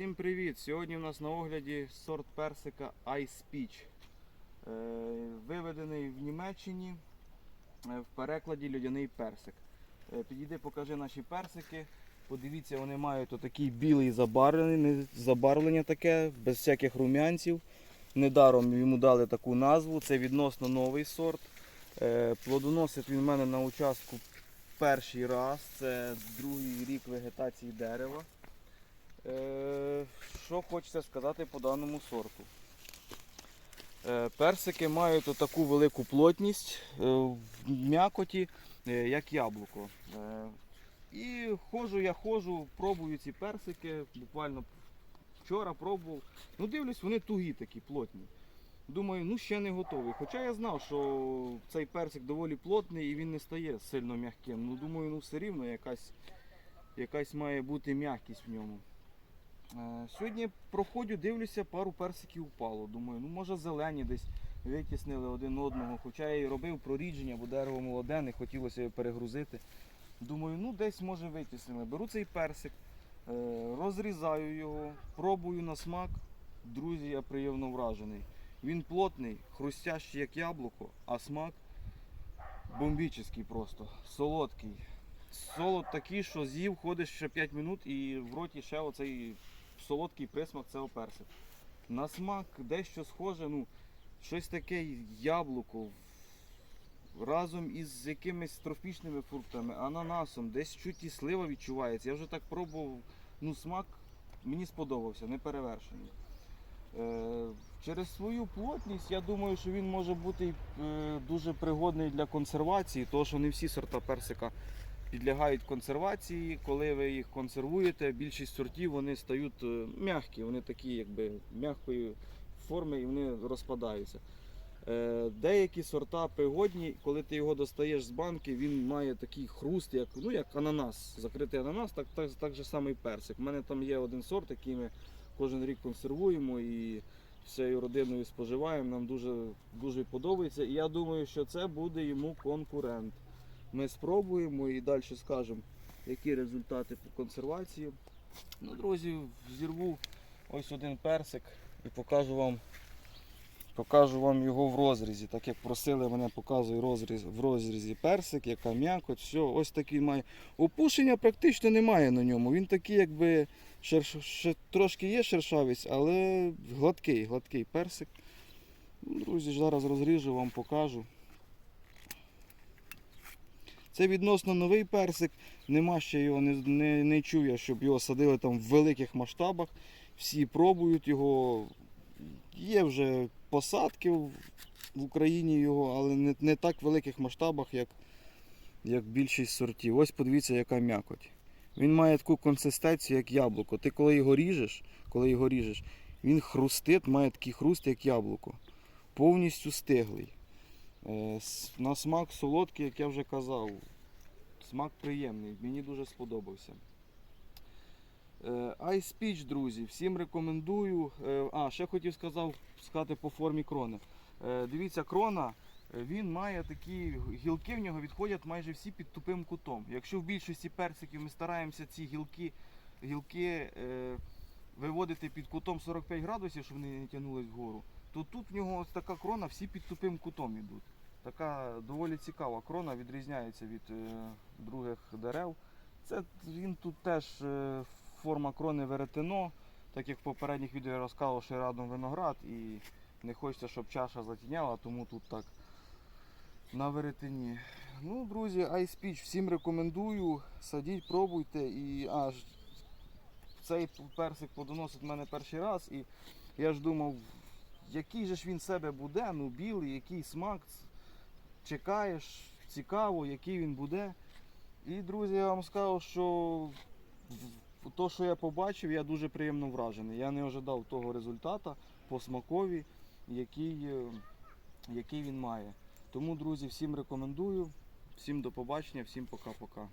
Всім привіт! Сьогодні у нас на огляді сорт персика Ice Peach. Е, Виведений в Німеччині е, в перекладі льодяний персик. Е, Підійди, покажи наші персики. Подивіться, вони мають отакий білий забарвлення, забарвлення таке, без всяких рум'янців. Недаром йому дали таку назву. Це відносно новий сорт. Плодоносить він в мене на участку перший раз. Це другий рік вегетації дерева. Е, Що хочеться сказати по даному сорту? Е, Персики мають таку велику плотність е, в м'якоті, як яблуко. І ходжу, я ходжу, пробую ці персики, буквально вчора пробував. Ну, дивлюсь, вони тугі такі, плотні. Думаю, ну ще не готовий. Хоча я знав, що цей персик доволі плотний і він не стає сильно м'яким. Ну, думаю, ну все рівно якась, якась має бути м'якість в ньому. Е, Сьогодні проходжу, дивлюся, пару персиків упало. Думаю, ну може зелені десь витіснили один одного. Хоча я і робив прорідження, бо дерево молоде, не хотілося його перегрузити. Думаю, ну десь може витіснили. Беру цей персик, е, розрізаю його, пробую на смак. Друзі, я приємно вражений. Він плотний, хрустящий, як яблуко, а смак бомбічний просто, солодкий. Солод такий, що з'їв, ходиш ще 5 минут і в роті ще оцей солодкий присмак це персик. На смак дещо схоже, ну, щось таке яблуко разом із якимись трофічними фруктами, ананасом, десь чуть і слива відчувається. Я вже так пробував, ну смак мені сподобався, не перевершений. Е, через свою плотність я думаю, що він може бути е, дуже пригодний для консервації, тому що не всі сорта персика підлягають консервації. Коли ви їх консервуєте, більшість сортів вони стають е, м'які, вони такі якби м'якої форми і вони розпадаються. Е, Деякі сорта пригодні, коли ти його достаєш з банки, він має такий хруст, як, ну, як ананас, закритий ананас, так, так, так же самий персик. У мене там є один сорт, який ми кожен рік консервуємо і всією родиною споживаємо. Нам дуже, дуже подобається. І я думаю, що це буде йому конкурент. Ми спробуємо і далі скажемо, які результати по консервації. Ну, друзі, зірву ось один персик і покажу вам, покажу вам його в розрізі. Так як просили мене, показую розріз, в розрізі персик, яка м'якоть, все, ось такий має. Опушення практично немає на ньому. Він такий, якби шерш... ще трошки є шершавість, але гладкий, гладкий персик. Ну, Друзі, зараз розріжу, вам покажу. Це відносно новий персик. Нема ще його, не, не, не чув я, щоб його садили там в великих масштабах. Всі пробують його. Є вже посадки в Україні його, але не, не так в великих масштабах, як, як більшість сортів. Ось подивіться, яка м'якоть. Він має таку консистенцію, як яблуко. Ти коли його ріжеш, коли його ріжеш, він хрустить, має такий хруст, як яблуко. Повністю стиглий. Е, На смак солодкий, як я вже казав. Смак приємний, мені дуже сподобався. Е, Ice Peach, друзі, всім рекомендую. Е, А, ще хотів сказав, сказати по формі крони. Дивіться, крона, він має такі гілки в нього відходять майже всі під тупим кутом. Якщо в більшості персиків ми стараємося ці гілки, гілки виводити під кутом 45 градусів, щоб вони не тягнулись вгору, то тут в нього ось така крона, всі під тупим кутом йдуть. Така доволі цікава крона, відрізняється від е, других дерев. Це він тут теж е, форма крони веретено, так як в попередніх відео я розказував, що рядом виноград і не хочеться, щоб чаша затіняла, тому тут так на веретені. Ну, друзі, Ice Peach всім рекомендую. Садіть, пробуйте і аж цей персик подоносить мене перший раз. І я ж думав, який же ж він себе буде, ну білий, який смак. Чекаєш, цікаво, який він буде. І, друзі, я вам скажу, що то, що я побачив, я дуже приємно вражений. Я не ожидав того результату по смакові, який, е, який він має. Тому, друзі, всім рекомендую. Всім до побачення, всім пока-пока.